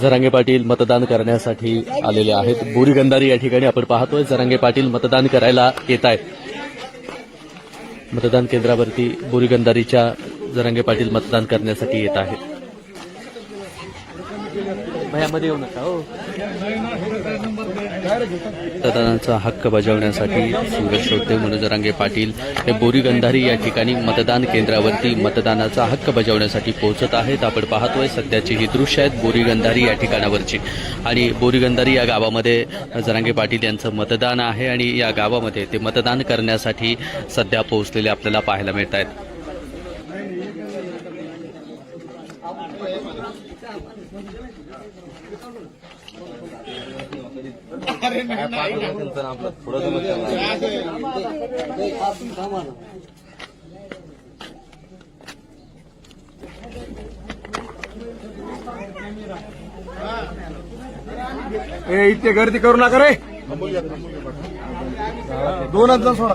जरांगे पाटील मतदान करण्यासाठी आलेले आहेत. बोरीगंधारी या ठिकाणी आपण पाहतोय. जरांगे पाटील मतदान करायला येत आहेत. मतदान केंद्रावरती बोरीगंधारीच्या जरांगे पाटील मतदान करण्यासाठी येत आहेत. भयामध्ये येऊ नका हो. मतदानाचा हक्क बजावण्यासाठी सुरेश श्रोते मनोज जरांगे पाटील हे बोरीगंधारी या ठिकाणी मतदान केंद्रावरती मतदानाचा हक्क बजावण्यासाठी पोहोचत आहेत. आपण पाहतोय सध्याची ही दृश्य आहेत बोरीगंधारी या ठिकाणावरची. आणि बोरीगंधारी या गावामध्ये जरांगे पाटील यांचं मतदान आहे आणि या गावामध्ये ते मतदान करण्यासाठी सध्या पोहोचलेले आपल्याला पाहायला मिळत आहेत ए इथे गर्दी करू नका रे. दोनच जण सोडा.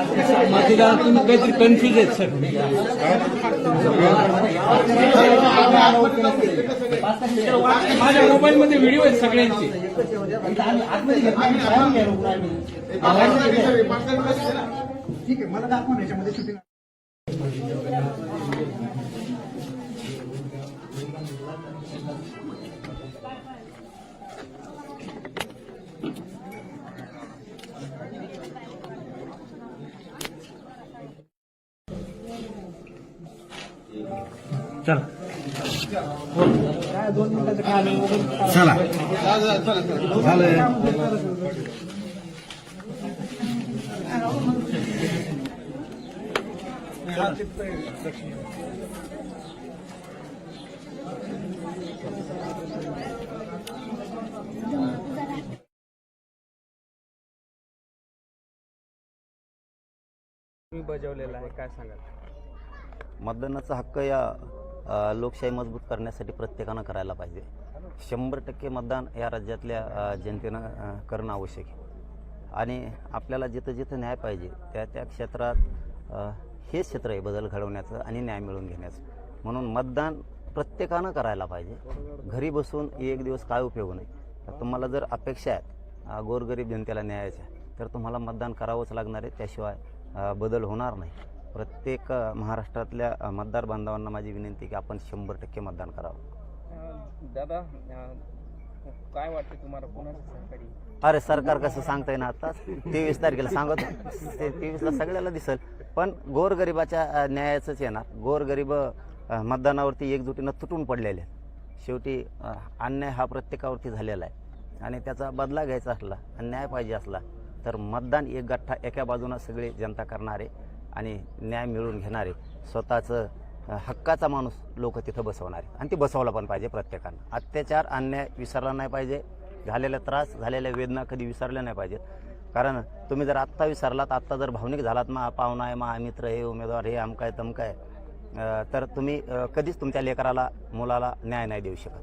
तुम्ही काहीतरी कन्फ्युज आहेत सर माझ्या मोबाईल मध्ये व्हिडिओ आहेत सगळ्यांचे. ठीक आहे मला दाखवा याच्यामध्ये शूटिंग. चला. झालं बजावलेला आहे काय सांगाल? मतदानाचा हक्क या लोकशाही मजबूत करण्यासाठी प्रत्येकानं करायला पाहिजे. शंभर टक्के मतदान या राज्यातल्या जनतेनं करणं आवश्यक आहे. आणि आपल्याला जिथं जिथं न्याय पाहिजे त्या त्या क्षेत्रात हे क्षेत्र आहे बदल घडवण्याचं आणि न्याय मिळवून घेण्याचं. म्हणून मतदान प्रत्येकानं करायला पाहिजे. घरी बसून एक दिवस काय उपयोग नाही. तुम्हाला जर अपेक्षा आहेत गोरगरीब जनतेला न्यायाच्या तर तुम्हाला मतदान करावंच लागणार आहे. त्याशिवाय बदल होणार नाही. प्रत्येक महाराष्ट्रातल्या मतदार बांधवांना माझी विनंती की आपण शंभर टक्के मतदान करावं. दादा काय वाटतं तुम्हाला? कोणाचं अरे सरकार कसं सांगता येईना आता? तेवीस तारखेला सांगत. ते तेवीसला सगळ्याला दिसल. पण गोरगरिबाच्या न्यायाचंच येणार. गोरगरीब मतदानावरती एकजुटीनं तुटून पडलेले शेवटी अन्याय हा प्रत्येकावरती झालेला आहे. आणि त्याचा बदला घ्यायचा असला आणि न्याय पाहिजे असला तर मतदान एक गठ्ठा एका बाजूनं सगळी जनता करणारे. आणि न्याय मिळवून घेणारे स्वतःचं हक्काचा माणूस लोक तिथं बसवणारे. आणि ते बसवला पण पाहिजे प्रत्येकानं. अत्याचार अन्याय विसरला नाही पाहिजे. झालेला त्रास झालेल्या वेदना कधी विसरल्या नाही पाहिजेत. कारण तुम्ही जर आत्ता विसरलात आत्ता जर भावनिक झालात मा पाहुणा आहे मा मित्र हे उमेदवार हे आमकाय तमकाय अ, तर तुम्ही कधीच तुमच्या लेकराला मुलाला न्याय नाही देऊ शकत.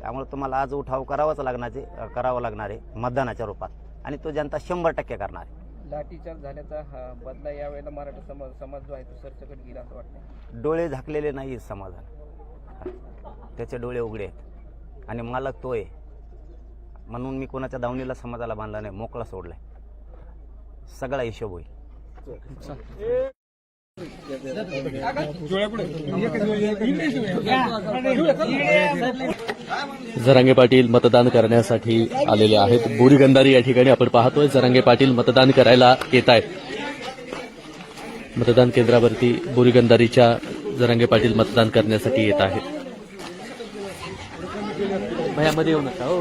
त्यामुळे तुम्हाला आज उठाव करावाच लागण्याचे करावं लागणार आहे मतदानाच्या रूपात. आणि तो जनता शंभर टक्के करणार आहे. लाठीचार्ज झाल्याचा हा बदला यावेळेला मराठा समाज समाज जो आहे तो सरसकट गेला असं वाटतं डोळे झाकलेले नाही समाजाला. त्याचे डोळे उघडे आहेत. आणि मालक तो आहे. म्हणून मी कोणाच्या दावणीला समाजाला बांधला नाही मोकळा सोडलाय. सगळा हिशोब होईल. जरांगे पाटील मतदान करण्यासाठी आलेले आहेत. बोरी गंधारी या ठिकाणी आपण पाहतोय. जरांगे पाटील मतदान करायला येत आहेत. मतदान केंद्रावरती बोरी गंधारीच्या जरांगे पाटील मतदान करण्यासाठी येत आहेत. भयामध्ये येऊ नका हो.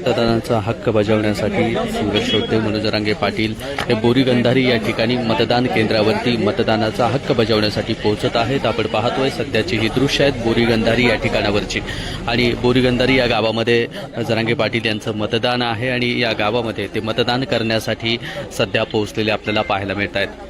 मतदानाचा हक्क बजावण्यासाठी सूरज श्रोते मनोज जरांगे पाटील हे बोरी गंधारी या ठिकाणी मतदान केंद्रावरती मतदानाचा हक्क बजावण्यासाठी पोहोचत आहेत. आपण पाहतोय सध्याची ही दृश्य आहेत बोरी गंधारी या ठिकाणावरची. आणि बोरी गंधारी या गावामध्ये जरांगे पाटील यांचं मतदान आहे आणि या गावामध्ये ते मतदान करण्यासाठी सध्या पोहोचलेले आपल्याला पाहायला मिळत आहेत